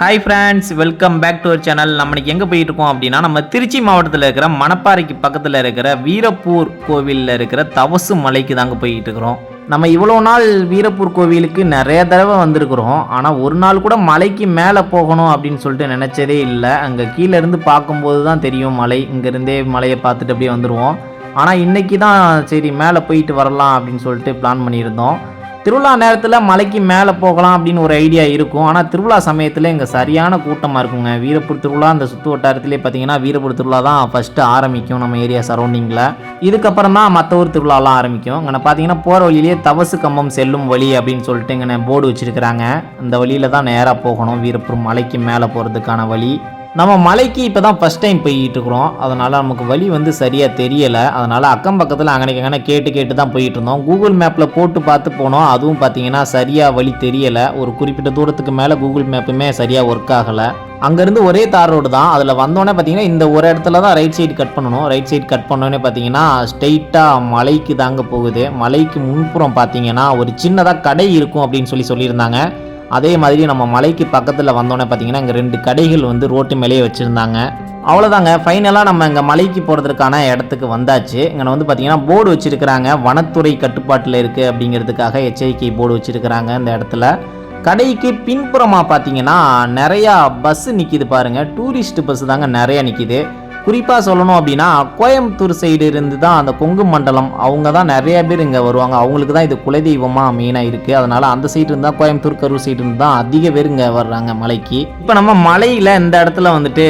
Hi friends welcome back to our channel நம்ம இன்னைக்கு எங்கே போயிட்டு இருக்கோம் அப்படின்னா நம்ம திருச்சி மாவட்டத்தில் இருக்கிற மணப்பாறைக்கு பக்கத்தில் இருக்கிற வீரப்பூர் கோவிலில் இருக்கிற தவசு மலைக்கு தாங்க போயிட்டு இருக்கிறோம் நம்ம இவ்வளோ நாள் வீரப்பூர் கோவிலுக்கு நிறைய தடவை வந்திருக்கிறோம். ஆனால் ஒரு நாள் கூட மலைக்கு மேலே போகணும் அப்படின்னு சொல்லிட்டு நினச்சதே இல்லை. அங்கே கீழே இருந்து பார்க்கும்போது தான் தெரியும் மலை. இங்கேருந்தே மலையை பார்த்துட்டு அப்படியே வந்துடுவோம் ஆனால் இன்றைக்கி தான் சரி மேலே போயிட்டு வரலாம் அப்படின்னு சொல்லிட்டு பிளான் பண்ணியிருந்தோம். திருவிழா நேரத்தில் மலைக்கு மேலே போகலாம் அப்படின்னு ஒரு ஐடியா இருக்கும். ஆனால் திருவிழா சமயத்தில் இங்கே சரியான கூட்டமாக இருக்குங்க. வீரப்பூர் திருவிழா அந்த சுற்று வட்டாரத்திலே பார்த்தீங்கன்னா வீரப்பூர் திருவிழா தான் ஃபஸ்ட்டு ஆரம்பிக்கும் நம்ம ஏரியா சரௌண்டிங்கில் இதுக்கப்புறம் தான் மற்ற ஊர் திருவிழாலாம் ஆரம்பிக்கும். இங்கே பார்த்தீங்கன்னா போகிற வழியிலேயே தவசு கம்பம் செல்லும் வழி அப்படின்னு சொல்லிட்டு இங்கே போர்டு வச்சுருக்கிறாங்க. அந்த வழியில் தான் நேராக போகணும். வீரப்பூர் மலைக்கு மேலே போகிறதுக்கான வழி. நம்ம மலைக்கு இப்போ தான் ஃபஸ்ட் டைம் போயிட்டு இருக்கிறோம் அதனால் நமக்கு வழி வந்து சரியாக தெரியலை. அதனால் அக்கம் பக்கத்தில் அங்கனைக்கு அங்கே கேட்டு கேட்டு தான் போயிட்டு இருந்தோம் கூகுள் மேப்பில் போட்டு பார்த்து போனோம். அதுவும் பார்த்தீங்கன்னா சரியாக வழி தெரியலை. ஒரு குறிப்பிட்ட தூரத்துக்கு மேலே கூகுள் மேப்புமே சரியாக ஒர்க் ஆகலை. அங்கேருந்து ஒரே தார் ரோடு தான். அதில் வந்தோடனே பார்த்தீங்கன்னா இந்த ஒரு இடத்துல தான் ரைட் சைடு கட் பண்ணணும். ரைட் சைடு கட் பண்ணோடனே பார்த்தீங்கன்னா ஸ்ட்ரெயிட்டாக மலைக்கு தாங்க போகுது. மலைக்கு முன்புறம் பார்த்தீங்கன்னா ஒரு சின்னதாக கடை இருக்கும் அப்படின்னு சொல்லி சொல்லியிருந்தாங்க. அதே மாதிரி நம்ம மலைக்கு பக்கத்தில் வந்தோன்னே பார்த்தீங்கன்னா இங்கே ரெண்டு கடைகள் வந்து ரோட்டு மேலேயே வச்சுருந்தாங்க. அவ்வளோதாங்க ஃபைனலாக நம்ம இங்கே மலைக்கு போகிறதுக்கான இடத்துக்கு வந்தாச்சு. இங்கே வந்து பார்த்திங்கன்னா போர்டு வச்சுருக்கிறாங்க. வனத்துறை கட்டுப்பாட்டில் இருக்குது அப்படிங்கிறதுக்காக எச்சரிக்கை போர்டு வச்சுருக்கிறாங்க இந்த இடத்துல. கடைக்கு பின்புறமாக பார்த்தீங்கன்னா நிறையா பஸ்ஸு நிற்கிது பாருங்கள் டூரிஸ்ட் பஸ்ஸு தாங்க நிறையா நிற்கிது குறிப்பாக சொல்லணும் அப்படின்னா கோயம்புத்தூர் சைடு இருந்து தான் அந்த கொங்கு மண்டலம். அவங்க தான் நிறைய பேர் இங்கே வருவாங்க. அவங்களுக்கு தான் இது குலதெய்வமாக மெயினாக இருக்குது அதனால் அந்த சைடு இருந்தால் கோயம்புத்தூர் கரூர் சைடு இருந்து தான் அதிக பேர் இங்கே வர்றாங்க மலைக்கு. இப்போ நம்ம மலையில் இந்த இடத்துல வந்துட்டு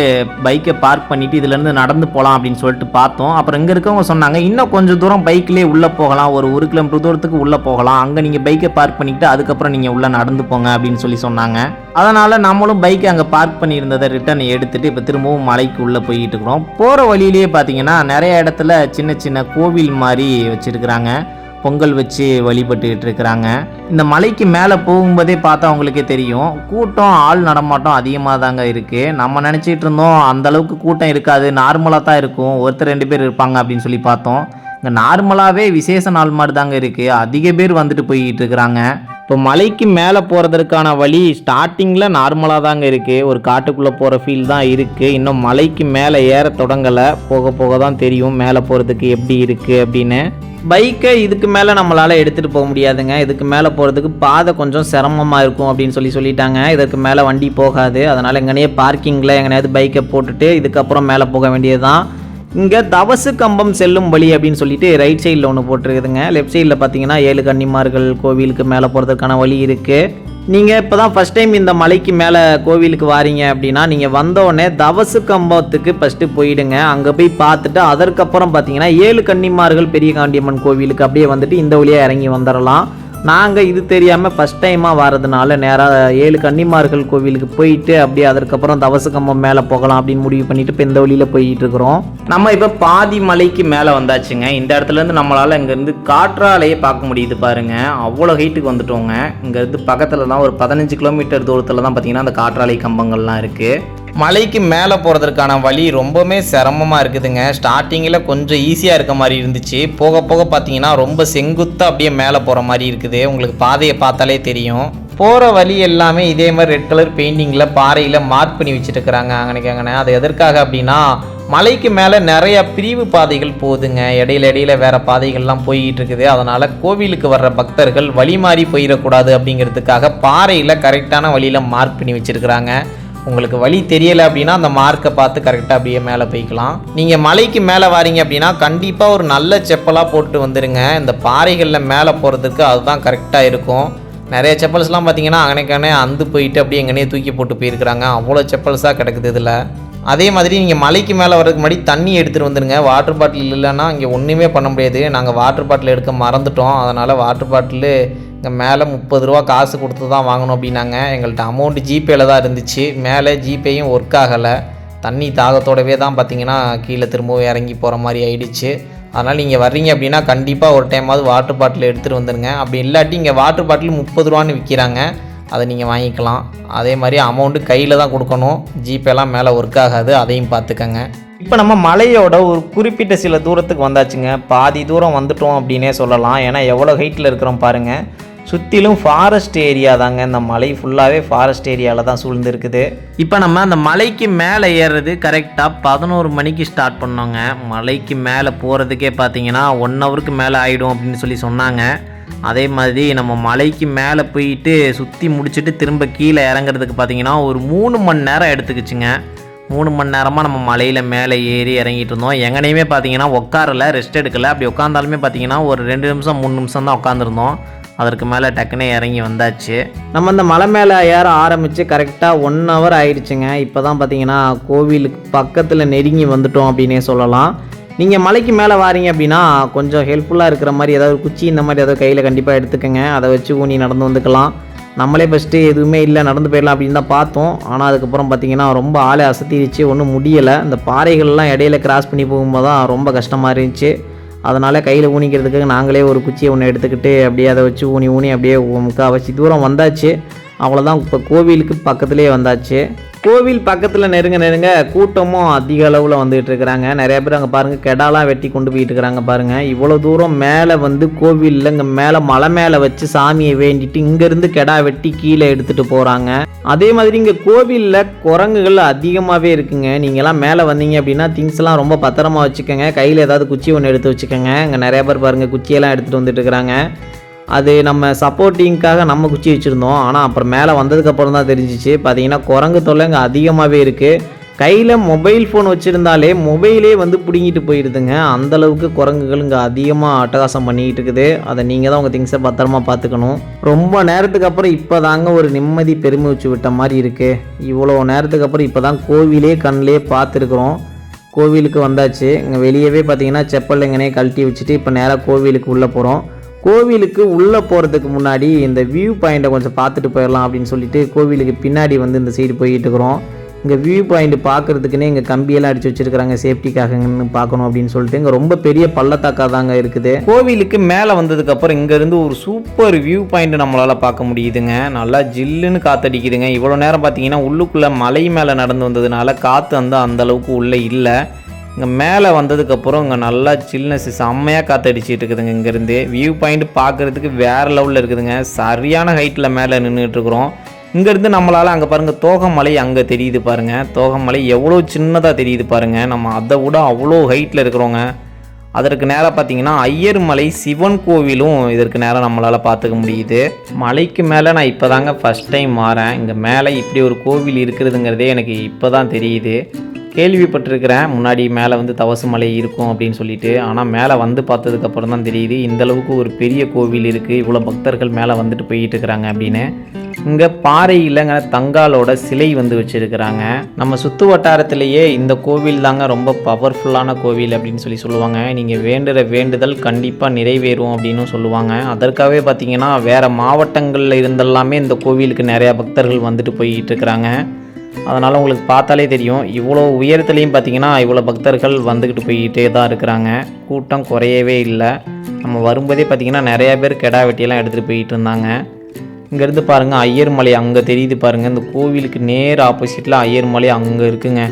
பைக்கை பார்க் பண்ணிவிட்டு இதுலேருந்து நடந்து போகலாம் அப்படின்னு சொல்லிட்டு பார்த்தோம். அப்புறம் இங்கே இருக்கவங்க சொன்னாங்க இன்னும் கொஞ்சம் தூரம் பைக்லேயே உள்ளே போகலாம். ஒரு ஒரு கிலோமீட்டர் தூரத்துக்கு உள்ளே போகலாம். அங்கே நீங்கள் பைக்கை பார்க் பண்ணிவிட்டு அதுக்கப்புறம் நீங்கள் உள்ளே நடந்து போங்க அப்படின்னு சொல்லி சொன்னாங்க. அதனால் நம்மளும் பைக்கை அங்கே பார்க் பண்ணியிருந்ததை ரிட்டர்ன் எடுத்துட்டு இப்போ திரும்பவும் மலைக்கு உள்ளே போயிட்டு இருக்கிறோம். போகிற வழியிலேயே பார்த்தீங்கன்னா நிறைய இடத்துல சின்ன சின்ன கோவில் மாதிரி வச்சுருக்குறாங்க. பொங்கல் வச்சு வழிபட்டுக்கிட்டு இருக்கிறாங்க. இந்த மலைக்கு மேலே போகும்போதே பார்த்தா அவங்களுக்கே தெரியும். கூட்டம் ஆள் நடமாட்டம் அதிகமாக தாங்க இருக்குது நம்ம நினச்சிட்டு இருந்தோம் அந்த அளவுக்கு கூட்டம் இருக்காது. நார்மலாக தான் இருக்கும். ஒருத்தர் ரெண்டு பேர் இருப்பாங்க அப்படின்னு சொல்லி பார்த்தோம். இங்கே நார்மலாகவே விசேஷ நாள் மாதிரி தாங்க இருக்குது அதிக பேர் வந்துட்டு போய்கிட்டு இருக்கிறாங்க. இப்போ மலைக்கு மேலே போகிறதுக்கான வழி ஸ்டார்டிங்கில் நார்மலாக தாங்க இருக்குது ஒரு காட்டுக்குள்ளே போகிற ஃபீல் தான் இருக்குது இன்னும் மலைக்கு மேலே ஏற தொடங்கலை. போக போக தான் தெரியும் மேலே போகிறதுக்கு எப்படி இருக்குது அப்படின்னு. பைக்கை இதுக்கு மேலே நம்மளால் எடுத்துகிட்டு போக முடியாதுங்க. இதுக்கு மேலே போகிறதுக்கு பாதை கொஞ்சம் சிரமமாக இருக்கும் அப்படின்னு சொல்லி சொல்லிட்டாங்க. இதற்கு மேலே வண்டி போகாது. அதனால் எங்கனையே பார்க்கிங்கில் எங்கனையாவது பைக்கை போட்டுட்டு இதுக்கப்புறம் மேலே போக வேண்டியது தான் இங்கே தவசு கம்பம் செல்லும் வழி அப்படின்னு சொல்லிட்டு ரைட் சைடில் ஒன்று போட்டிருக்குதுங்க. லெஃப்ட் சைடில் பார்த்தீங்கன்னா ஏழு கன்னிமார்கள் கோவிலுக்கு மேலே போகிறதுக்கான வழி இருக்குது நீங்கள் இப்போ தான் ஃபஸ்ட் டைம் இந்த மலைக்கு மேலே கோவிலுக்கு வாரீங்க அப்படின்னா நீங்கள் வந்தோடனே தவசு கம்பத்துக்கு ஃபஸ்ட்டு போயிடுங்க. அங்கே போய் பார்த்துட்டு அதற்கப்புறம் பார்த்தீங்கன்னா ஏழு கன்னிமார்கள் பெரிய காண்டியம்மன் கோவிலுக்கு அப்படியே வந்துட்டு இந்த வழியாக இறங்கி வந்துடலாம் நாங்கள் இது தெரியாமல் ஃபஸ்ட் டைமாக வரதுனால நேராக ஏழு கன்னிமார்கள் கோவிலுக்கு போயிட்டு அப்படியே அதற்கப்புறம் தவச கம்பம் மேலே போகலாம் அப்படின்னு முடிவு பண்ணிட்டு இப்போ இந்த வழியில் போயிட்டு இருக்கிறோம். நம்ம இப்போ பாதி மலைக்கு மேலே வந்தாச்சுங்க. இந்த இடத்துல இருந்து நம்மளால் இங்கேருந்து காற்றாலையே பார்க்க முடியுது பாருங்க. அவ்வளோ ஹைட்டுக்கு வந்துட்டோங்க. இங்கேருந்து பக்கத்தில் தான் ஒரு பதினஞ்சு கிலோமீட்டர் தூரத்தில் தான் பார்த்தீங்கன்னா அந்த காற்றாலை கம்பங்கள்லாம் இருக்குது மலைக்கு மேலே போகிறதுக்கான வழி ரொம்பவுமே சிரமமாக இருக்குதுங்க. ஸ்டார்டிங்கில் கொஞ்சம் ஈஸியாக இருக்க மாதிரி இருந்துச்சு. போக போக பார்த்தீங்கன்னா ரொம்ப செங்குத்தாக அப்படியே மேலே போகிற மாதிரி இருக்குது. உங்களுக்கு பாதையை பார்த்தாலே தெரியும். போகிற வழி எல்லாமே இதே மாதிரி ரெட் கலர் பெயிண்டிங்கில் பாறையில் மார்க் பண்ணி வச்சுட்டுருக்குறாங்க அங்கனைக்கு அங்கனே அது எதற்காக அப்படின்னா மலைக்கு மேலே நிறையா பிரிவு பாதைகள் போகுதுங்க. இடையில இடையில வேறு பாதைகள்லாம் போய்கிட்டு இருக்குது. அதனால் கோவிலுக்கு வர்ற பக்தர்கள் வழி மாறி போயிடக்கூடாது அப்படிங்கிறதுக்காக பாறையில் கரெக்டான வழியில் மார்க் பண்ணி வச்சுருக்குறாங்க. உங்களுக்கு வழி தெரியலை அப்படின்னா அந்த மார்க்கை பார்த்து கரெக்டாக அப்படியே மேலே போய்க்கலாம். நீங்கள் மலைக்கு மேலே வாரீங்க அப்படின்னா கண்டிப்பாக ஒரு நல்ல செப்பலாக போட்டு வந்துடுங்க இந்த பாறைகளில் மேலே போகிறதுக்கு அதுதான் கரெக்டாக இருக்கும். நிறைய செப்பல்ஸ்லாம் பார்த்தீங்கன்னா அங்கனக்கானே அந்து போயிட்டு அப்படியே எங்கனே தூக்கி போட்டு போயிருக்கிறாங்க. அவ்வளோ செப்பல்ஸாக கிடக்குது இதில். அதே மாதிரி நீங்கள் மலைக்கு மேலே வரதுக்கு முன்னாடி தண்ணி எடுத்துகிட்டு வந்துடுங்க வாட்டர் பாட்டில் இல்லைன்னா இங்கே ஒன்றுமே பண்ண முடியாது. நாங்கள் வாட்டர் பாட்டில் எடுக்க மறந்துட்டோம். அதனால் வாட்டர் பாட்டிலு இங்கே மேலே முப்பது ரூபா காசு கொடுத்து தான் வாங்கணும் அப்படின்னாங்க. எங்கள்கிட்ட அமௌண்ட்டு ஜிபேயில் தான் இருந்துச்சு. மேலே ஜிபேயும் ஒர்க் ஆகலை. தண்ணி தாகத்தோடவே தான் பார்த்தீங்கன்னா கீழே திரும்பவும் இறங்கி போகிற மாதிரி ஆயிடுச்சு. அதனால் நீங்கள் வர்றீங்க அப்படின்னா கண்டிப்பாக ஒரு டைமாவது வாட்டர் பாட்டில் எடுத்துகிட்டு வந்துடுங்க அப்படி இல்லாட்டி இங்கே வாட்டர் பாட்டில் முப்பது ரூபான்னு விற்கிறாங்க அதை நீங்கள் வாங்கிக்கலாம். அதே மாதிரி அமௌண்ட்டு கையில் தான் கொடுக்கணும். ஜிபேலாம் மேலே ஒர்க் ஆகாது. அதையும் பார்த்துக்கங்க இப்போ நம்ம மலையோட ஒரு குறிப்பிட்ட சில தூரத்துக்கு வந்தாச்சுங்க. பாதி தூரம் வந்துட்டோம் அப்படின்னே சொல்லலாம். ஏன்னா எவ்வளோ ஹைட்டில் இருக்கிறோம் பாருங்கள் சுற்றிலும் ஃபாரஸ்ட் ஏரியா தாங்க. இந்த மலை ஃபுல்லாகவே ஃபாரஸ்ட் ஏரியாவில் தான் சூழ்ந்துருக்குது. இப்போ நம்ம அந்த மலைக்கு மேலே ஏறுறது கரெக்டாக பதினோரு மணிக்கு ஸ்டார்ட் பண்ணோங்க. மலைக்கு மேலே போகிறதுக்கே பார்த்தீங்கன்னா ஒன் ஹவருக்கு மேலே ஆகிடும் அப்படின்னு சொல்லி சொன்னாங்க. அதே மாதிரி நம்ம மலைக்கு மேலே போயிட்டு சுற்றி முடிச்சுட்டு திரும்ப கீழே இறங்குறதுக்கு பார்த்தீங்கன்னா ஒரு மூணு மணி நேரம் எடுத்துக்கிச்சுங்க. மூணு மணி நேரமாக நம்ம மலையில் மேலே ஏறி இறங்கிட்டு இருந்தோம். எங்கனையுமே பார்த்தீங்கன்னா உட்காரல ரெஸ்ட் எடுக்கல. அப்படி உட்காந்தாலுமே பார்த்தீங்கன்னா ஒரு ரெண்டு நிமிஷம் மூணு நிமிஷம் தான் உட்காந்துருந்தோம் அதற்கு மேலே டக்குனே இறங்கி வந்தாச்சு. நம்ம இந்த மலை மேலே ஏற ஆரம்பித்து கரெக்டாக ஒன் ஹவர் ஆயிடுச்சுங்க. இப்போ தான் பார்த்தீங்கன்னா கோவிலுக்கு பக்கத்தில் நெருங்கி வந்துட்டோம் அப்படின்னே சொல்லலாம். நீங்கள் மலைக்கு மேலே வாரீங்க அப்படின்னா கொஞ்சம் ஹெல்ப்ஃபுல்லாக இருக்கிற மாதிரி ஏதாவது குச்சி இந்த மாதிரி ஏதாவது கையில் கண்டிப்பாக எடுத்துக்கோங்க. அதை வச்சு ஊனி நடந்து வந்துக்கலாம். நம்மளே ஃபஸ்ட்டு எதுவுமே இல்லை நடந்து போயிடலாம் அப்படின்னு தான் பார்த்தோம். ஆனால் அதுக்கப்புறம் பார்த்தீங்கன்னா ரொம்ப ஆளை அசத்திடுச்சு. ஒன்றும் முடியலை. இந்த பாறைகள்லாம் இடையில கிராஸ் பண்ணி போகும்போது தான் ரொம்ப கஷ்டமாக இருந்துச்சு. அதனால் கையில் ஊனிக்கிறதுக்கு நாங்களே ஒரு குச்சியை ஒன்று எடுத்துக்கிட்டு அப்படியே அதை வச்சு ஊனி ஊனி அப்படியே முக்கால்வாசி தூரம் வந்தாச்சு. அவ்வளோதான் இப்போ கோவிலுக்கு பக்கத்துலேயே வந்தாச்சு. கோவில் பக்கத்தில் நெருங்க நெருங்க கூட்டமும் அதிக அளவில் வந்துகிட்டு இருக்கிறாங்க. நிறைய பேர் அங்கே பாருங்கள் கெடாலாம் வெட்டி கொண்டு போயிட்டு இருக்கிறாங்க பாருங்கள் இவ்வளோ தூரம் மேலே வந்து கோவிலில் இங்கே மேலே மலை மேலே வச்சு சாமியை வேண்டிட்டு இங்கேருந்து கெடா வெட்டி கீழே எடுத்துகிட்டு போகிறாங்க அதே மாதிரி இங்கே கோவிலில் குரங்குகள் அதிகமாகவே இருக்குங்க. நீங்கள்லாம் மேலே வந்தீங்க அப்படின்னா திங்ஸ்லாம் ரொம்ப பத்திரமா வச்சுக்கோங்க. கையில் ஏதாவது குச்சி ஒன்று எடுத்து வச்சுக்கோங்க. இங்கே நிறைய பேர் பாருங்கள் குச்சியெல்லாம் எடுத்துகிட்டு வந்துட்டு இருக்கிறாங்க. அது நம்ம சப்போர்ட்டிங்க்காக நம்ம குச்சி வச்சுருந்தோம். ஆனால் அப்புறம் மேலே வந்ததுக்கப்புறம் தான் தெரிஞ்சிச்சு. பார்த்தீங்கன்னா குரங்கு தொல்லை இங்கே அதிகமாகவே இருக்குது கையில் மொபைல் ஃபோன் வச்சுருந்தாலே மொபைலே வந்து பிடுங்கிட்டு போயிடுதுங்க அந்தளவுக்கு குரங்குகள் இங்கே அதிகமாக அட்டகாசம் பண்ணிக்கிட்டு இருக்குது. அதை நீங்கள் தான் உங்கள் திங்ஸை பத்திரமா பார்த்துக்கணும் ரொம்ப நேரத்துக்கு அப்புறம் இப்போ தாங்க ஒரு நிம்மதி பெருமை வச்சு விட்ட மாதிரி இருக்குது இவ்வளோ நேரத்துக்கு அப்புறம் இப்போ தான் கோவிலே கண்ணிலே பார்த்துருக்குறோம் கோவிலுக்கு வந்தாச்சு. இங்கே வெளியவே பார்த்தீங்கன்னா செப்பல் எங்கனே கழட்டி வச்சுட்டு இப்போ நேராக கோவிலுக்கு உள்ளே போகிறோம் கோவிலுக்கு உள்ளே போகிறதுக்கு முன்னாடி இந்த வியூ பாயிண்ட்டை கொஞ்சம் பார்த்துட்டு போயிடலாம் அப்படின்னு சொல்லிட்டு கோவிலுக்கு பின்னாடி வந்து இந்த சைடு போயிட்டு இருக்கிறோம். இங்கே வியூ பாயிண்ட் பார்க்குறதுக்குன்னே இங்கே கம்பியெல்லாம் அடிச்சு வச்சிருக்காங்க சேஃப்டிக்காகன்னு பார்க்கணும் அப்படின்னு சொல்லிட்டு இங்கே ரொம்ப பெரிய பள்ளத்தாக்கா தாங்க இருக்குது. கோவிலுக்கு மேலே வந்ததுக்கப்புறம் இங்கேருந்து ஒரு சூப்பர் வியூ பாயிண்ட் நம்மளால் பார்க்க முடியுதுங்க. நல்லா ஜில்லுன்னு காற்றடிக்குதுங்க இவ்வளோ நேரம் பார்த்தீங்கன்னா உள்ளுக்குள்ளே மலை மேலே நடந்து வந்ததுனால காற்று வந்து அந்த அளவுக்கு உள்ளே இல்லை. இங்கே மேலே வந்ததுக்கப்புறம் இங்கே நல்லா சில்னஸ் செம்மையாக காற்றடிச்சிட்டு இருக்குதுங்க இங்கேருந்து. வியூ பாயிண்ட் பார்க்குறதுக்கு வேறு லெவலில் இருக்குதுங்க. சரியான ஹைட்டில் மேலே நின்றுட்டுருக்குறோம் இங்கேருந்து நம்மளால் அங்கே பாருங்கள் தோகமலை அங்கே தெரியுது பாருங்கள் தோகமலை எவ்வளோ சின்னதாக தெரியுது பாருங்கள் நம்ம அதை விட அவ்வளோ ஹைட்டில் இருக்கிறோங்க. அதற்கு நேராக பார்த்தீங்கன்னா ஐயர் மலை சிவன் கோவிலும் இதற்கு நேரம் நம்மளால் பார்த்துக்க முடியுது. மலைக்கு மேலே நான் இப்போ தாங்க ஃபஸ்ட் டைம் மாறேன். இங்கே மேலே இப்படி ஒரு கோவில் இருக்கிறதுங்கிறதே எனக்கு இப்போ தான் தெரியுது. கேள்விப்பட்டிருக்கிறேன். முன்னாடி மேலே வந்து தவசு மலை இருக்கும் அப்படின்னு சொல்லிட்டு. ஆனால் மேலே வந்து பார்த்ததுக்கப்புறம் தான் தெரியுது இந்த அளவுக்கு ஒரு பெரிய கோவில் இருக்குது இவ்வளோ பக்தர்கள் மேலே வந்துட்டு போயிட்டு இருக்கிறாங்க அப்படின்னு. இங்கே பாறையிலங்க தங்காலோட சிலை வந்து வச்சுருக்கிறாங்க. நம்ம சுற்று வட்டாரத்திலேயே இந்த கோவில் தாங்க ரொம்ப பவர்ஃபுல்லான கோவில் அப்படின்னு சொல்லி சொல்லுவாங்க. நீங்கள் வேண்டுற வேண்டுதல் கண்டிப்பாக நிறைவேறும் அப்படின்னு சொல்லுவாங்க. அதற்காகவே பார்த்தீங்கன்னா வேறு மாவட்டங்களில் இருந்தெல்லாமே இந்த கோவிலுக்கு நிறையா பக்தர்கள் வந்துட்டு போயிட்டு இருக்கிறாங்க. அதனால் உங்களுக்கு பார்த்தாலே தெரியும். இவ்வளோ உயரத்துலேயும் பார்த்தீங்கன்னா இவ்வளோ பக்தர்கள் வந்துக்கிட்டு போயிட்டே தான் இருக்கிறாங்க. கூட்டம் குறையவே இல்லை. நம்ம வரும்போதே பார்த்தீங்கன்னா நிறையா பேர் கெடா வெட்டியெல்லாம் எடுத்துகிட்டு போயிட்டு இருந்தாங்க. இங்கேருந்து பாருங்கள் ஐயர் மலை அங்கே தெரியுது பாருங்கள் இந்த கோவிலுக்கு நேர் ஆப்போசிட்டில் ஐயர் மலை அங்கே இருக்குங்க.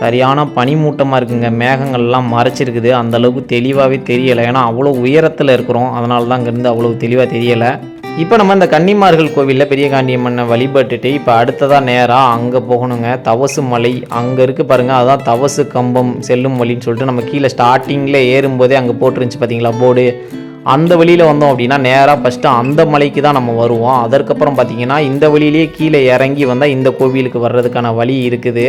சரியான பனிமூட்டமாக இருக்குங்க. மேகங்கள்லாம் மறைச்சிருக்குது. அந்தளவுக்கு தெளிவாகவே தெரியலை. ஏன்னா அவ்வளோ உயரத்தில் இருக்கிறோம். அதனால தான் அங்கேருந்து அவ்வளோ தெளிவாக தெரியலை. இப்போ நம்ம இந்த கன்னிமார்கள் கோவிலில் பெரிய காண்டியம்மனை வழிபட்டுட்டு இப்போ அடுத்ததாக நேராக அங்கே போகணுங்க. தவசு மலை அங்கே இருக்குது பாருங்கள் அதுதான் தவசு கம்பம் செல்லும் வழின்னு சொல்லிட்டு நம்ம கீழே ஸ்டார்டிங்கில் ஏறும்போதே அங்கே போட்டுருந்துச்சு பார்த்தீங்களா போர்டு. அந்த வழியில் வந்தோம் அப்படின்னா நேராக ஃபஸ்ட்டு அந்த மலைக்கு தான் நம்ம வருவோம். அதற்கப்புறம் பார்த்தீங்கன்னா இந்த வழியிலேயே கீழே இறங்கி வந்தால் இந்த கோவிலுக்கு வர்றதுக்கான வழி இருக்குது.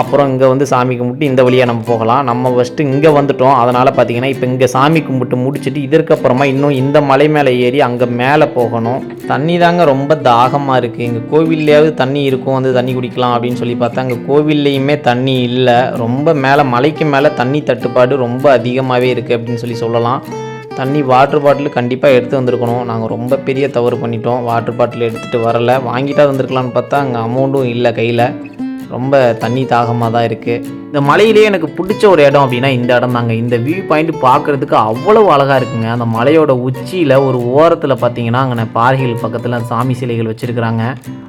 அப்புறம் இங்கே வந்து சாமி கும்பிட்டு இந்த வழியாக நம்ம போகலாம். நம்ம ஃபஸ்ட்டு இங்கே வந்துட்டோம். அதனால் பார்த்தீங்கன்னா இப்போ இங்கே சாமி கும்பிட்டு முடிச்சுட்டு இதற்கப்புறமா இன்னும் இந்த மலை மேலே ஏறி அங்கே மேலே போகணும். தண்ணி தாங்க ரொம்ப தாகமாக இருக்குது இங்கே கோவில்லையாவது தண்ணி இருக்கும். வந்து தண்ணி குடிக்கலாம் அப்படின்னு சொல்லி பார்த்தா அங்கே கோவில்லையுமே தண்ணி இல்லை. ரொம்ப மேலே மலைக்கு மேலே தண்ணி தட்டுப்பாடு ரொம்ப அதிகமாகவே இருக்குது அப்படின்னு சொல்லி சொல்லலாம். தண்ணி வாட்டர் பாட்டில் கண்டிப்பாக எடுத்து வந்திருக்கணும். நாங்கள் ரொம்ப பெரிய தவறு பண்ணிட்டோம். வாட்டர் பாட்டில் எடுத்துகிட்டு வரல. வாங்கிட்டா வந்திருக்கலாம்னு பார்த்தா அங்கே அமௌண்ட்டும் இல்லை கையில். ரொம்ப தண்ணி தாகமாக தான் இருக்குது இந்த மலையிலே எனக்கு பிடிச்ச ஒரு இடம் அப்படின்னா இந்த இடம் தாங்க. இந்த வியூ பாயிண்ட் பார்க்குறதுக்கு அவ்வளோ அழகாக இருக்குங்க. அந்த மலையோட உச்சியில் ஒரு ஓரத்தில் பார்த்தீங்கன்னா அங்கே பாறைகள் பக்கத்தில் சாமி சிலைகள் வச்சுருக்கிறாங்க.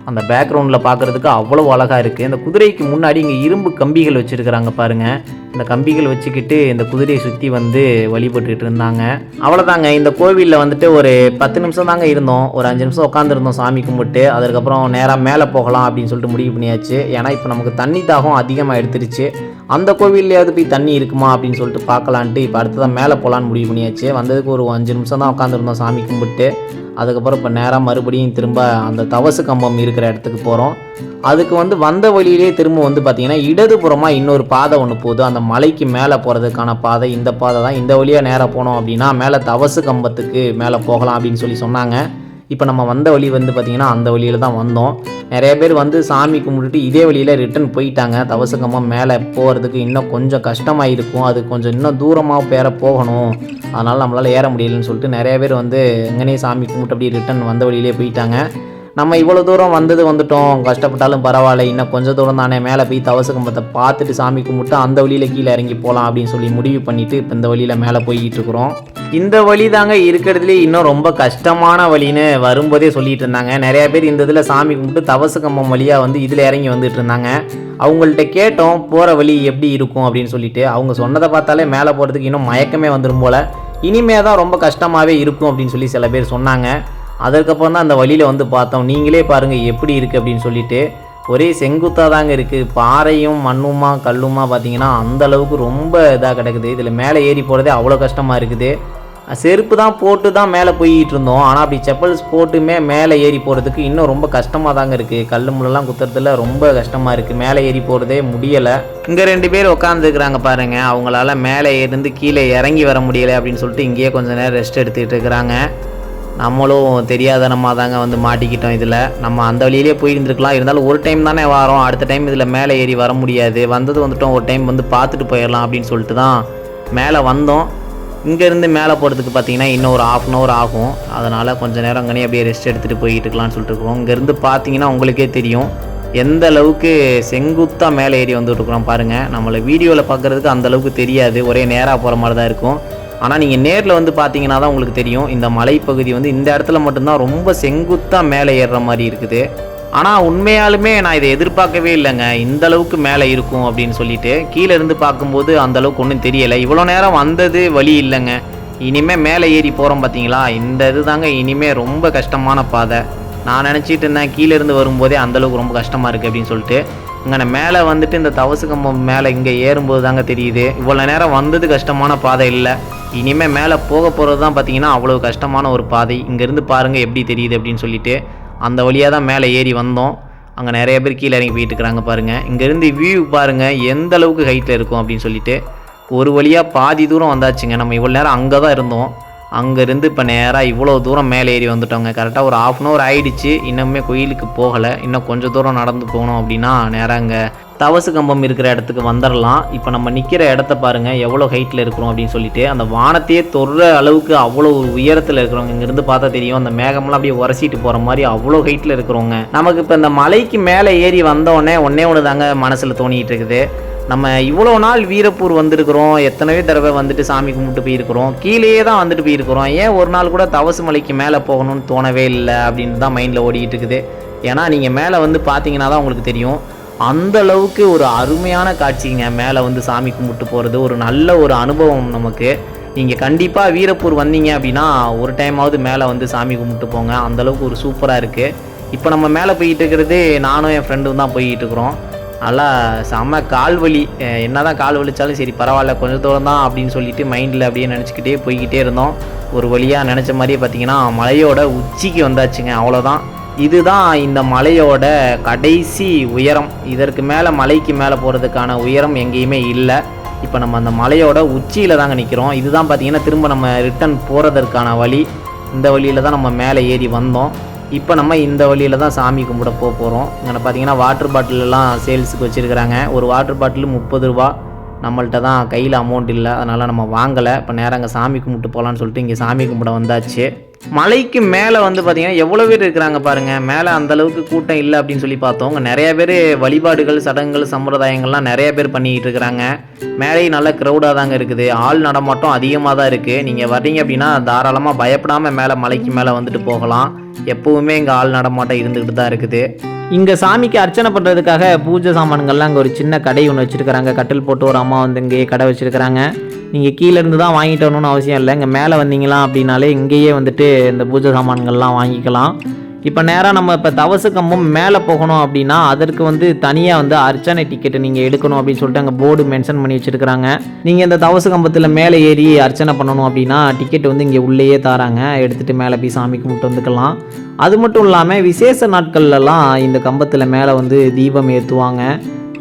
அந்த பேக்ரவுண்டில் பார்க்குறதுக்கு அவ்வளோ அழகாக இருக்குது இந்த குதிரைக்கு முன்னாடி இங்கே இரும்பு கம்பிகள் வச்சுருக்கிறாங்க பாருங்கள் இந்த கம்பிகள் வச்சுக்கிட்டு இந்த குதிரையை சுற்றி வந்து வழிபட்டுக்கிட்டு இருந்தாங்க. அவ்வளோதாங்க இந்த கோவிலில் வந்துட்டு ஒரு பத்து நிமிஷம் தாங்க இருந்தோம். ஒரு அஞ்சு நிமிஷம் உட்காந்துருந்தோம் சாமி கும்பிட்டு. அதுக்கப்புறம் நேராக மேலே போகலாம் அப்படின்னு சொல்லிட்டு முடிவு பண்ணியாச்சு. ஏன்னா இப்போ நமக்கு தண்ணி தாகம் அதிகமாக எடுத்துருச்சு. அந்த கோவில்லையாவது போய் தண்ணி இருக்குமா அப்படின்னு சொல்லிட்டு பார்க்கலான்ட்டு இப்போ அடுத்ததான் மேலே போகலான்னு முடிவு பண்ணியாச்சு. வந்ததுக்கு ஒரு அஞ்சு நிமிஷம் தான் உட்காந்துருந்தோம் சாமி கும்பிட்டு. அதுக்கப்புறம் இப்போ நேராக மறுபடியும் திரும்ப அந்த தவசு கம்பம் இருக்கிற இடத்துக்கு போகிறோம் அதுக்கு வந்து வந்த வழியிலே திரும்ப வந்து பார்த்திங்கன்னா இடதுபுறமாக இன்னொரு பாதை ஒன்று போகுது. அந்த மலைக்கு மேலே போகிறதுக்கான பாதை இந்த பாதை தான். இந்த வழியாக நேராக போனோம் அப்படின்னா மேலே தவசு கம்பத்துக்கு மேலே போகலாம் அப்படின்னு சொல்லி சொன்னாங்க. இப்போ நம்ம வந்த வழி வந்து பார்த்திங்கன்னா அந்த வழியில் தான் வந்தோம். நிறைய பேர் வந்து சாமி கும்பிட்டுட்டு இதே வழியில் ரிட்டன் போயிட்டாங்க. தவசகமாக மேலே போகிறதுக்கு இன்னும் கொஞ்சம் கஷ்டமாக இருக்கும் அது கொஞ்சம் இன்னும் தூரமாக பேர போகணும். அதனால் நம்மளால் ஏற முடியலன்னு சொல்லிட்டு நிறைய பேர் வந்து எங்கனே சாமி கும்பிட்டு அப்படியே ரிட்டன் வந்த வழியிலே போயிட்டாங்க. நம்ம இவ்வளோ தூரம் வந்தது வந்துட்டோம். கஷ்டப்பட்டாலும் பரவாயில்ல. இன்னும் கொஞ்சம் தூரம் தானே. மேலே போய் தவச கம்பத்தை பார்த்துட்டு சாமி கும்பிட்டு அந்த வழியில் கீழே இறங்கி போகலாம் அப்படின்னு சொல்லி முடிவு பண்ணிட்டு இப்போ இந்த வழியில் மேலே போய்கிட்டு இருக்கிறோம். இந்த வழி தாங்க இருக்கிறதுலே இன்னும் ரொம்ப கஷ்டமான வழின்னு வரும்போதே சொல்லிட்டு இருந்தாங்க. நிறைய பேர் இந்த இதில் சாமி கும்பிட்டு தவசு கம்பம் வழியாக வந்து இதில் இறங்கி வந்துட்டு இருந்தாங்க. அவங்கள்ட்ட கேட்டோம் போகிற வழி எப்படி இருக்கும் அப்படின்னு சொல்லிட்டு. அவங்க சொன்னதை பார்த்தாலே மேலே போகிறதுக்கு இன்னும் மயக்கமே வந்துடும் போல். இனிமே தான் ரொம்ப கஷ்டமாகவே இருக்கும் அப்படின்னு சொல்லி சில பேர் சொன்னாங்க. அதற்கப்புறம் தான் அந்த வழியில் வந்து பார்த்தோம். நீங்களே பாருங்கள் எப்படி இருக்குது அப்படின்னு சொல்லிட்டு. ஒரே செங்குத்தாக தாங்க இருக்குது பாறையும் மண்ணுமா கல்லுமா பார்த்தீங்கன்னா அந்தளவுக்கு ரொம்ப இதாக கிடக்குது. இதில் மேலே ஏறி போகிறதே அவ்வளோ கஷ்டமாக இருக்குது. செருப்பு தான் போட்டு தான் மேலே போய்கிட்டு இருந்தோம். ஆனால் அப்படி செப்பல்ஸ் போட்டுமே மேலே ஏறி போகிறதுக்கு இன்னும் ரொம்ப கஷ்டமாக தாங்க இருக்குது கல் முள்ளெல்லாம் குத்துறதுல ரொம்ப கஷ்டமாக இருக்குது மேலே ஏறி போகிறதே முடியலை. இங்கே ரெண்டு பேர் உட்காந்துருக்குறாங்க பாருங்கள் அவங்களால மேலே இருந்து கீழே இறங்கி வர முடியலை அப்படின்னு சொல்லிட்டு இங்கேயே கொஞ்சம் நேரம் ரெஸ்ட் எடுத்துக்கிட்டு இருக்கிறாங்க. நம்மளும் தெரியாதனமாக தாங்க வந்து மாட்டிக்கிட்டோம் இதில். நம்ம அந்த வழியிலே போயிருந்துருக்கலாம். இருந்தாலும் ஒரு டைம் தானே வரோம். அடுத்த டைம் இதில் மேலே ஏறி வர முடியாது. வந்தது வந்துட்டோம் ஒரு டைம் வந்து பார்த்துட்டு போயிடலாம் அப்படின்னு சொல்லிட்டு தான் மேலே வந்தோம். இங்கேருந்து மேலே போகிறதுக்கு பார்த்தீங்கன்னா இன்னும் ஒரு ஆஃப் அன் ஹவர் ஆகும். அதனால் கொஞ்சம் நேரம் அங்கேயே அப்படியே ரெஸ்ட் எடுத்துகிட்டு போயிட்டு இருக்கலாம்னு சொல்லிட்டு இருக்கிறோம் இங்கேருந்து பார்த்தீங்கன்னா உங்களுக்கே தெரியும். எந்த அளவுக்கு செங்குத்தாக மேலே ஏறி வந்துட்டு இருக்கிறோம் பாருங்கள் நம்மளை வீடியோவில் பார்க்குறதுக்கு அந்த அளவுக்கு தெரியாது. ஒரே நேராக போகிற மாதிரி தான் இருக்கும். ஆனால் நீங்கள் நேரில் வந்து பார்த்தீங்கன்னா தான் உங்களுக்கு தெரியும். இந்த மலைப்பகுதி வந்து இந்த இடத்துல மட்டும்தான் ரொம்ப செங்குத்தாக மேலே ஏறுற மாதிரி இருக்குது. ஆனால் உண்மையாலுமே நான் இதை எதிர்பார்க்கவே இல்லைங்க. இந்த அளவுக்கு மேலே இருக்கும் அப்படின்னு சொல்லிட்டு கீழே இருந்து பார்க்கும்போது அந்த அளவுக்கு ஒன்றும் தெரியலை. இவ்வளோ நேரம் வந்தது வழி இல்லைங்க. இனிமேல் மேலே ஏறி போகிறோம் பார்த்தீங்களா இந்த இது தாங்க இனிமே ரொம்ப கஷ்டமான பாதை. நான் நினச்சிட்டு இருந்தேன் கீழே இருந்து வரும்போதே அந்தளவுக்கு ரொம்ப கஷ்டமாக இருக்குது அப்படின்னு சொல்லிட்டு. இங்கே மேலே வந்துட்டு இந்த தவசு கம்பம் மேலே இங்கே ஏறும்போது தாங்க தெரியுது. இவ்வளோ நேரம் வந்தது கஷ்டமான பாதை இல்லை. இனிமேல் மேலே போக போகிறது தான் பார்த்தீங்கன்னா அவ்வளோ கஷ்டமான ஒரு பாதை. இங்கேருந்து பாருங்கள் எப்படி தெரியுது அப்படின்னு சொல்லிட்டு அந்த வழியாக தான் மேலே ஏறி வந்தோம். அங்கே நிறைய பேர் கீழே இறங்கி போயிட்டு இருக்கிறாங்க பாருங்கள் இங்கேருந்து வியூ பாருங்கள் எந்த அளவுக்கு ஹைட்டில் இருக்கும் அப்படின்னு சொல்லிட்டு ஒரு வழியாக பாதி தூரம் வந்தாச்சுங்க. நம்ம இவ்வளோ நேரம் அங்கே தான் இருந்தோம். அங்கேருந்து இப்போ நேராக இவ்வளோ தூரம் மேலே ஏறி வந்துட்டோங்க. கரெக்டாக ஒரு ஆஃப் அன் ஹவர் ஆயிடுச்சு. இன்னுமே கோயிலுக்கு போகலை. இன்னும் கொஞ்சம் தூரம் நடந்து போகணும் அப்படின்னா நேராக அங்கே தவசு கம்பம் இருக்கிற இடத்துக்கு வந்துடலாம் இப்போ நம்ம நிற்கிற இடத்த பாருங்கள் எவ்வளோ ஹைட்டில் இருக்கிறோம் அப்படின்னு சொல்லிட்டு அந்த வானத்தையே தொடுற அளவுக்கு அவ்வளோ உயரத்தில் இருக்கிறவங்க இங்கேருந்து பார்த்தா தெரியும். அந்த மேகம்லாம் அப்படியே உரசிட்டு போகிற மாதிரி அவ்வளோ ஹைட்டில் இருக்கிறவங்க. நமக்கு இப்போ இந்த மலைக்கு மேலே ஏறி வந்தோடனே ஒன்றே ஒன்று தாங்க மனசில் தோணிகிட்டு இருக்குது. நம்ம இவ்வளோ நாள் வீரப்பூர் வந்திருக்கிறோம் எத்தனையோ தடவை வந்துட்டு சாமி கும்பிட்டு போயிருக்கிறோம் கீழேயே தான் வந்துட்டு போயிருக்கிறோம். ஏன் ஒரு நாள் கூட தவசு மலைக்கு மேலே போகணும்னு தோணவே இல்லை அப்படின்னு தான் மைண்டில் ஓடிட்டு இருக்குது. ஏன்னா நீங்கள் மேலே வந்து பார்த்தீங்கன்னா தான் உங்களுக்கு தெரியும். அந்த அளவுக்கு ஒரு அருமையான காட்சிங்க மேலே வந்து சாமி கும்பிட்டு போகிறது ஒரு நல்ல ஒரு அனுபவம் நமக்கு. நீங்கள் கண்டிப்பாக வீரப்பூர் வந்தீங்க அப்படின்னா ஒரு டைமாவது மேலே வந்து சாமி கும்பிட்டு போங்க. அந்த அளவுக்கு ஒரு சூப்பராக இருக்குது இப்போ நம்ம மேலே போயிட்டு இருக்கிறது நானும் என் ஃப்ரெண்டும் தான் போய்கிட்டு இருக்கிறோம். நல்லா செம்ம கால் வலி. என்ன என்னதான் கால் வலிச்சாலும் சரி பரவாயில்ல கொஞ்சம் தூரம் தான் அப்படின்னு சொல்லிட்டு மைண்டில் அப்படியே நினச்சிக்கிட்டே போய்கிட்டே இருந்தோம். ஒரு வழியாக நினச்ச மாதிரியே பார்த்தீங்கன்னா மலையோட உச்சிக்கு வந்தாச்சுங்க அவ்வளோதான் இதுதான் இந்த மலையோட கடைசி உயரம். இதற்கு மேலே மலைக்கு மேலே போகிறதுக்கான உயரம் எங்கேயுமே இல்லை. இப்போ நம்ம அந்த மலையோட உச்சியில் தாங்க நிற்கிறோம் இதுதான் பார்த்தீங்கன்னா திரும்ப நம்ம ரிட்டன் போகிறதற்கான வழி. இந்த வழியில் தான் நம்ம மேலே ஏறி வந்தோம். இப்போ நம்ம இந்த வழியில் தான் சாமி கும்பிட போக போகிறோம் இங்கே பார்த்தீங்கன்னா வாட்டர் பாட்டிலெல்லாம் சேல்ஸுக்கு வச்சுருக்கிறாங்க. ஒரு வாட்டர் பாட்டில் முப்பது ரூபா. நம்மள்கிட்ட தான் கையில் அமௌண்ட் இல்லை. அதனால் நம்ம வாங்கலை. இப்போ நேராக அங்கே சாமி கும்பிட்டு போகலான்னு சொல்லிட்டு இங்கே சாமி கும்பிட வந்தாச்சு. மலைக்கு மேலே வந்து பார்த்தீங்கன்னா எவ்வளோ பேர் இருக்கிறாங்க பாருங்கள் மேலே அந்த அளவுக்கு கூட்டம் இல்லை அப்படின்னு சொல்லி பார்த்தோம். நிறைய பேர் வழிபாடுகள் சடங்குகள் சம்பிரதாயங்கள்லாம் நிறைய பேர் பண்ணிக்கிட்டு இருக்கிறாங்க. மேலேயும் நல்ல க்ரௌடாக தாங்க இருக்குது. ஆள் நடமாட்டம் அதிகமாக தான் இருக்குது நீங்கள் வர்றீங்க அப்படின்னா தாராளமாக பயப்படாமல் மேலே மலைக்கு மேலே வந்துட்டு போகலாம். எப்போவுமே இங்கே ஆள் நடமாட்டம் இருந்துக்கிட்டு தான் இருக்குது. இங்கே சாமிக்கு அர்ச்சனை பண்ணுறதுக்காக பூஜை சாமான்கள்லாம் இங்கே ஒரு சின்ன கடை ஒன்று வச்சுருக்கிறாங்க. கட்டில் போட்டு ஒரு அம்மா வந்து இங்கேயே கடை வச்சுருக்கிறாங்க. நீங்கள் கீழே இருந்து தான் வாங்கிட்டு வரணும்னு அவசியம் இல்லை. இங்கே மேலே வந்தீங்களா அப்படின்னாலே இங்கேயே வந்துட்டு இந்த பூஜை சாமான்கள்லாம் வாங்கிக்கலாம். இப்போ நேராக நம்ம இப்போ தவசு கம்பம் மேலே போகணும் அப்படின்னா அதற்கு வந்து தனியாக வந்து அர்ச்சனை டிக்கெட்டு நீங்கள் எடுக்கணும் அப்படின்னு சொல்லிட்டு அங்கே போர்டு மென்ஷன் பண்ணி வச்சுருக்கிறாங்க. நீங்கள் இந்த தவசு கம்பத்தில் மேலே ஏறி அர்ச்சனை பண்ணணும் அப்படின்னா டிக்கெட் வந்து இங்கே உள்ளேயே தராங்க. எடுத்துகிட்டு மேலே போய் சாமி கும்பிட்டு வந்துக்கலாம். அது மட்டும் இல்லாமல் விசேஷ நாட்கள்லலாம் இந்த கம்பத்தில் மேலே வந்து தீபம் ஏற்றுவாங்க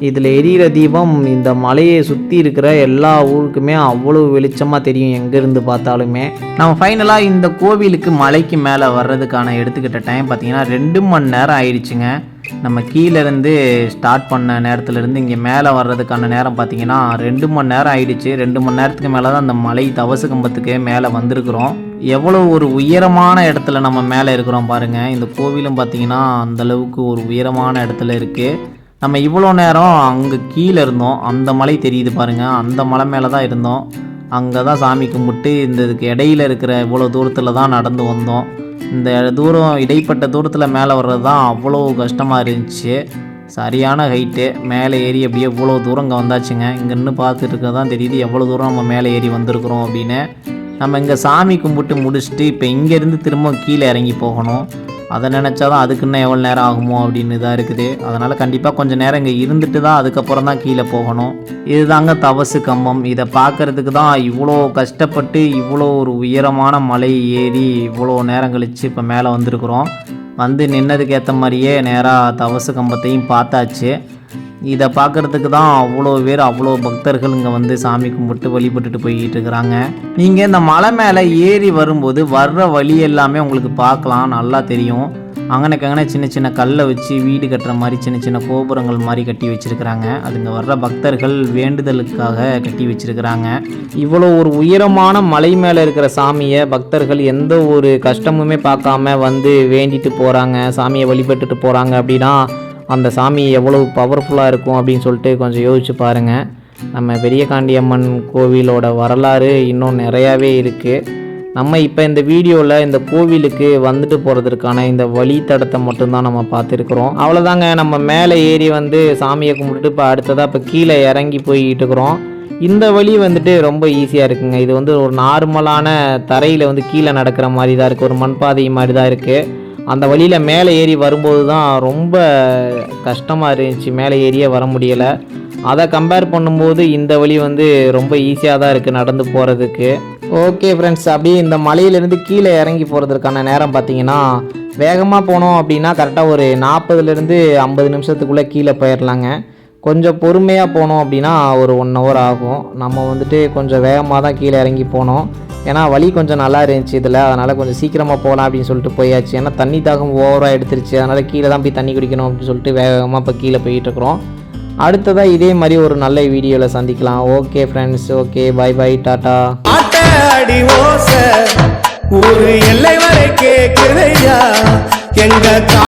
இதில் எரியிற தீபம் இந்த மலையை சுற்றி இருக்கிற எல்லா ஊருக்குமே அவ்வளோ வெளிச்சமாக தெரியும் எங்கேருந்து பார்த்தாலுமே. நம்ம ஃபைனலாக இந்த கோவிலுக்கு மலைக்கு மேலே வர்றதுக்கான எடுத்துக்கிட்ட டைம் பார்த்தீங்கன்னா ரெண்டு மணி நேரம் ஆயிடுச்சுங்க. நம்ம கீழேருந்து ஸ்டார்ட் பண்ண நேரத்துலேருந்து இங்கே மேலே வர்றதுக்கான நேரம் பார்த்தீங்கன்னா ரெண்டு மணி நேரம் ஆயிடுச்சு. ரெண்டு மணி நேரத்துக்கு மேலே தான் அந்த மலை தவசு கம்பத்துக்கு மேலே வந்திருக்கிறோம். எவ்வளோ ஒரு உயரமான இடத்துல நம்ம மேலே இருக்கிறோம் பாருங்கள் இந்த கோவிலும் பார்த்தீங்கன்னா அந்தளவுக்கு ஒரு உயரமான இடத்துல இருக்குது நம்ம இவ்வளோ நேரம் அங்கே கீழே இருந்தோம். அந்த மலை தெரியுது பாருங்கள் அந்த மலை மேலே தான் இருந்தோம். அங்கே தான் சாமி கும்பிட்டு இந்த இதுக்கு இடையில இருக்கிற இவ்வளோ தூரத்தில் தான் நடந்து வந்தோம். இந்த தூரம் இடைப்பட்ட தூரத்தில் மேலே வர்றது தான் அவ்வளோ கஷ்டமாக இருந்துச்சு. சரியான ஹைட்டு மேலே ஏறி அப்படியே இவ்வளோ தூரம் இங்கே வந்தாச்சுங்க. இங்கே நின்று பார்த்துட்டு தான் தெரியுது எவ்வளோ தூரம் நம்ம மேலே ஏறி வந்திருக்கிறோம் அப்படின்னு. நம்ம இங்கே சாமி கும்பிட்டு முடிச்சுட்டு இப்போ இங்கேருந்து திரும்ப கீழே இறங்கி போகணும். அதை நினச்சா தான் அதுக்கு இன்னும் எவ்வளோ நேரம் ஆகுமோ அப்படின்னு இதாக இருக்குது. அதனால் கண்டிப்பாக கொஞ்சம் நேரம் இங்கே இருந்துட்டு தான் அதுக்கப்புறம் தான் கீழே போகணும். இதுதாங்க தவசு கம்பம். இதை பார்க்கறதுக்கு தான் இவ்வளோ கஷ்டப்பட்டு இவ்வளோ ஒரு உயரமான மலை ஏறி இவ்வளோ நேரம் கழித்து இப்போ மேலே வந்திருக்கிறோம். வந்து நின்னதுக்கு ஏற்ற மாதிரியே நேராக தவசு கம்பத்தையும் பார்த்தாச்சு. இதை பார்க்கறதுக்கு தான் அவ்வளோ பேர் அவ்வளோ பக்தர்கள் இங்கே வந்து சாமி கும்பிட்டு வழிபட்டுட்டு போய்கிட்டு இருக்கிறாங்க. நீங்கள் இந்த மலை மேலே ஏறி வரும்போது வர்ற வழி எல்லாமே உங்களுக்கு பார்க்கலாம் நல்லா தெரியும். அங்கனக்கு சின்ன சின்ன கல்லை வச்சு வீடு கட்டுற மாதிரி சின்ன சின்ன கோபுரங்கள் மாதிரி கட்டி வச்சுருக்கிறாங்க. அதுங்க வர்ற பக்தர்கள் வேண்டுதலுக்காக கட்டி வச்சிருக்கிறாங்க. இவ்வளோ ஒரு உயரமான மலை மேலே இருக்கிற சாமியை பக்தர்கள் எந்த ஒரு கஷ்டமுமே பார்க்காம வந்து வேண்டிட்டு போகிறாங்க சாமியை வழிபட்டுட்டு போகிறாங்க அப்படின்னா அந்த சாமி எவ்வளவு பவர்ஃபுல்லாக இருக்கும் அப்படின்னு சொல்லிட்டு கொஞ்சம் யோசிச்சு பாருங்கள் நம்ம பெரிய காண்டியம்மன் கோவிலோட வரலாறு இன்னும் நிறையாவே இருக்குது நம்ம இப்போ இந்த வீடியோவில் இந்த கோவிலுக்கு வந்துட்டு போகிறதுக்கான இந்த வழித்தடத்தை மட்டும்தான் நம்ம பார்த்துருக்குறோம். அவ்வளோதாங்க நம்ம மேலே ஏறி வந்து சாமியை கும்பிட்டுட்டு இப்போ அடுத்ததாக இப்போ கீழே இறங்கி போய்கிட்டு இருக்கிறோம். இந்த வழி வந்துட்டு ரொம்ப ஈஸியாக இருக்குங்க. இது வந்து ஒரு நார்மலான தரையில் வந்து கீழே நடக்கிற மாதிரி தான் இருக்குது ஒரு மண்பாதை மாதிரி தான் இருக்குது அந்த வழியில் மேலே ஏறி வரும்போது தான் ரொம்ப கஷ்டமாக இருந்துச்சு. மேலே ஏறியே வர முடியலை. அதை கம்பேர் பண்ணும்போது இந்த வழி வந்து ரொம்ப ஈஸியாக தான் இருக்குது நடந்து போகிறதுக்கு ஓகே ஃப்ரெண்ட்ஸ் அப்படியே இந்த மலையிலேருந்து கீழே இறங்கி போகிறதுக்கான நேரம் பார்த்தீங்கன்னா வேகமாக போனோம் அப்படின்னா கரெக்டாக ஒரு நாற்பதுலேருந்து ஐம்பது நிமிஷத்துக்குள்ளே கீழே போயிடலாங்க கொஞ்சம் பொறுமையாக போனோம் அப்படின்னா ஒரு ஒன் ஹவர் ஆகும். நம்ம வந்துட்டு கொஞ்சம் வேகமாக தான் கீழே இறங்கி போனோம். ஏன்னா வழி கொஞ்சம் நல்லா இருந்துச்சு இதில் அதனால் கொஞ்சம் சீக்கிரமாக போகலாம் அப்படின்னு சொல்லிட்டு போயாச்சு. ஏன்னா தண்ணி தாகம் ஓவராக எடுத்துருச்சு. அதனால் கீழே தான் போய் தண்ணி குடிக்கணும் அப்படின்னு சொல்லிட்டு வேகமாக இப்போ கீழே போயிட்டு இருக்கிறோம். அடுத்ததாக இதே மாதிரி ஒரு நல்ல வீடியோவில் சந்திக்கலாம். Okay friends okay bye bye tata அடி ஓச ஒரு எல்லை வரை கேக்குதையா எங்க